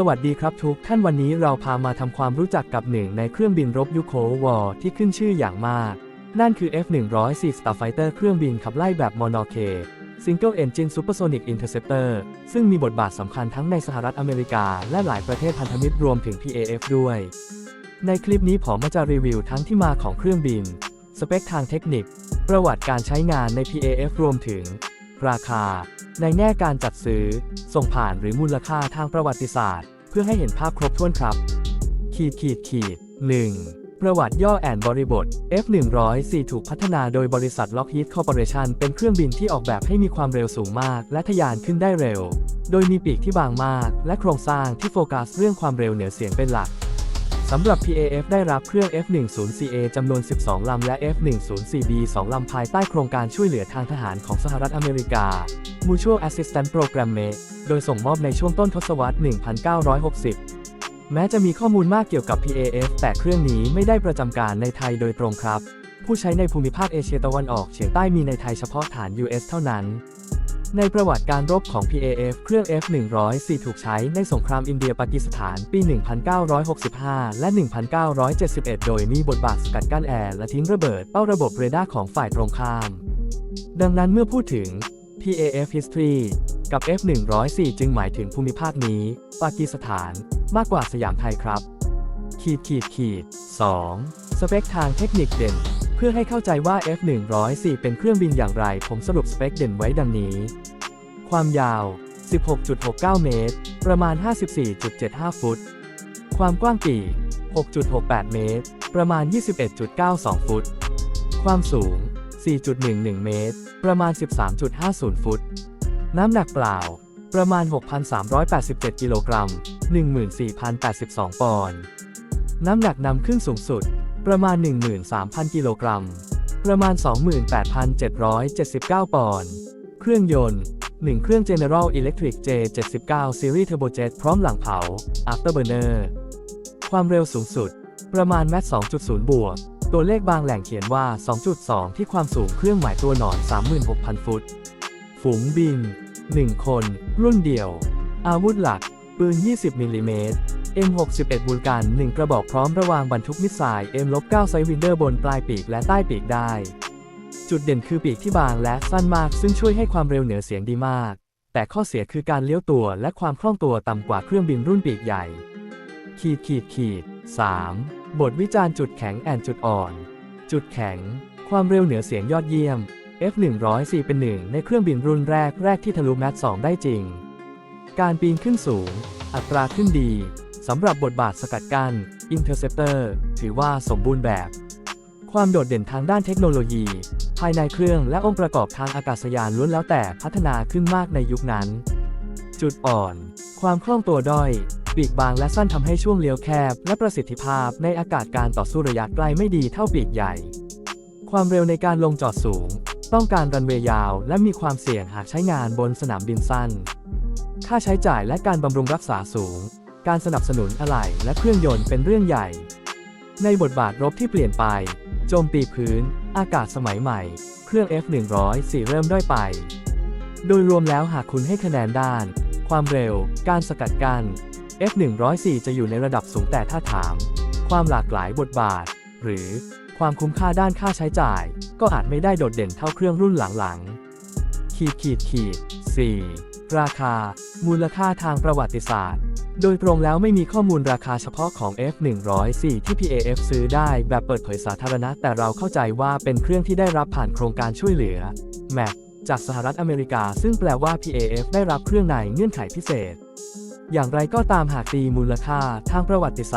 สวัสดีครับทุกท่านวันนี้เราพามาทำความรู้จักกับหนึ่งในเครื่องบินรบยุคโควอร์ที่ขึ้นชื่ออย่างมาก นั่นคือ F-104 Starfighter เครื่องบินขับไล่แบบมโนอเค Single Engine Supersonic Interceptor ซึ่งมีบทบาทสำคัญทั้งในสหรัฐอเมริกาและหลายประเทศพันธมิตรรวมถึง PAF ด้วย ในคลิปนี้ผมจะรีวิวทั้งที่มาของเครื่องบิน สเปคทางเทคนิค ประวัติการใช้งานใน PAF รวมถึง ราคา ในแง่การจัดซื้อ ส่งผ่านหรือมูลค่าทางประวัติศาสตร์ เพื่อให้เห็นภาพครบถ้วนครับ ขีดขีดขีด 1. ประวัติย่อแอนบริบท F104 ถูกพัฒนาโดยบริษัท Lockheed Corporation เป็นเครื่องบินที่ออกแบบให้มีความเร็วสูงมาก และทะยานขึ้นได้เร็ว โดยมีปีกที่บางมาก และโครงสร้างที่โฟกัสเรื่องความเร็วเหนือเสียงเป็นหลัก สำหรับ PAF ได้รับเครื่อง F-10CA จำนวน 12 ลำ และ F-10CB 2 ลำภายใต้โครงการช่วยเหลือทางทหารของสหรัฐอเมริกา Mutual Assistance Programme โดยส่งมอบในช่วงต้นทศวรรษ 1960 แม้จะมีข้อมูลมากเกี่ยวกับ PAF แต่เครื่องนี้ไม่ได้ประจำการในไทยโดยตรงครับ ผู้ใช้ในภูมิภาคเอเชียตะวันออกเฉียงใต้มีในไทยเฉพาะฐาน US เท่านั้น ในประวัติการรบของ PAF เครื่อง F-104 ถูกใช้ในสงครามอินเดียปากีสถานปี 1965 และ 1971 โดยมีบทบาทสกัดกั้นแอร์และทิ้งระเบิดเป้าระบบเรดาร์ของฝ่ายตรงข้าม ดังนั้นเมื่อพูดถึง PAF History กับ F-104 จึงหมายถึงภูมิภาคนี้ ปากีสถานมากกว่าสยามไทยครับ ขีดขีดขีด 2. สเปคทางเทคนิคเด่น เพื่อให้เข้าใจว่า F104 เป็นเครื่องบินอย่างไร ผมสรุปสเปคเด่นไว้ดังนี้ ความยาว 16.69 เมตร ประมาณ 54.75 ฟุต ความกว้างปีก 6.68 เมตร ประมาณ 21.92 ฟุต ความสูง 4.11 เมตร ประมาณ 13.50 ฟุต น้ำหนักเปล่า ประมาณ 6,387 กิโลกรัม 14,082 ปอนด์ น้ำหนักนำขึ้นสูงสุด ประมาณ 13,000 กิโลกรัม ประมาณ 28,779 ปอนด์ เครื่องยนต์ 1 เครื่อง General Electric J79 Series Turbojet พร้อมหลังเผา Afterburner ความเร็วสูงสุด ประมาณแมท2.0 บวก ตัวเลขบางแหล่งเขียนว่า 2.2 ที่ความสูงเครื่องหมายตัวหนอน 36,000 ฟุต ฝูงบิน 1 คน รุ่นเดียว อาวุธหลัก ปืน 20มิลลิเมตร M61 บูลกัน 1 กระบอกพร้อมระวางบรรทุกมิสไซล์ M9 ไซวินเดอร์บนปลายปีกและใต้ปีกได้ จุดเด่นคือปีกที่บางและสั้นมากซึ่งช่วยให้ความเร็วเหนือเสียงดีมาก แต่ข้อเสียคือการเลี้ยวตัวและความคล่องตัวต่ำกว่าเครื่องบินรุ่นปีกใหญ่ ขีดขีดขีด 3. บทวิจารณ์จุดแข็งแอนจุดอ่อน จุดแข็ง ความเร็วเหนือเสียงยอดเยี่ยม F104 เป็นหนึ่งในเครื่องบินรุ่นแรกแรกที่ทะลุแมท2ได้จริง การปีนขึ้นสูง อัตราขึ้นดี สำหรับบทบาทสกัดกั้น Interceptor ถือว่าสมบูรณ์แบบ ความโดดเด่นทางด้านเทคโนโลยี ภายในเครื่องและองค์ประกอบทางอากาศยานล้วนแล้วแต่พัฒนาขึ้นมากในยุคนั้น จุดอ่อน ความคล่องตัวด้อย ปีกบางและสั้นทำให้ช่วงเลี้ยวแคบ และประสิทธิภาพในอากาศการต่อสู้ระยะไกลไม่ดีเท่าปีกใหญ่ ความเร็วในการลงจอดสูง ต้องการรันเวย์ยาวและมีความเสี่ยงหากใช้งานบนสนามบินสั้น ค่าใช้จ่ายและการบำรุงรักษาสูง การสนับสนุนอะไหล่และเครื่องยนต์เป็นเรื่องใหญ่ ในบทบาทรบที่เปลี่ยนไป โจมตีพื้น อากาศสมัยใหม่ เครื่อง F104 เริ่มด้อยไป โดยรวมแล้วหากคุณให้คะแนนด้าน ความเร็ว การสกัดกั้น F104 จะอยู่ในระดับสูงแต่ถ้าถาม ความหลากหลายบทบาท หรือความคุ้มค่าด้านค่าใช้จ่าย ก็อาจไม่ได้โดดเด่นเท่าเครื่องรุ่นหลังๆขีดขีดขีด 4. ราคา มูลค่าทางประวัติศาสตร์ โดยตรงแล้วไม่มีข้อมูลราคาเฉพาะของ F104 ที่ PAF ซื้อได้แบบเปิดเผยสาธารณะ แต่เราเข้าใจว่าเป็นเครื่องที่ได้รับผ่านโครงการช่วยเหลือ MAC จากสหรัฐอเมริกา ซึ่งแปลว่า PAF ได้รับเครื่องในเงื่อนไขพิเศษ อย่างไรก็ตามหากตีมูลค่าทางประวัติศาสตร์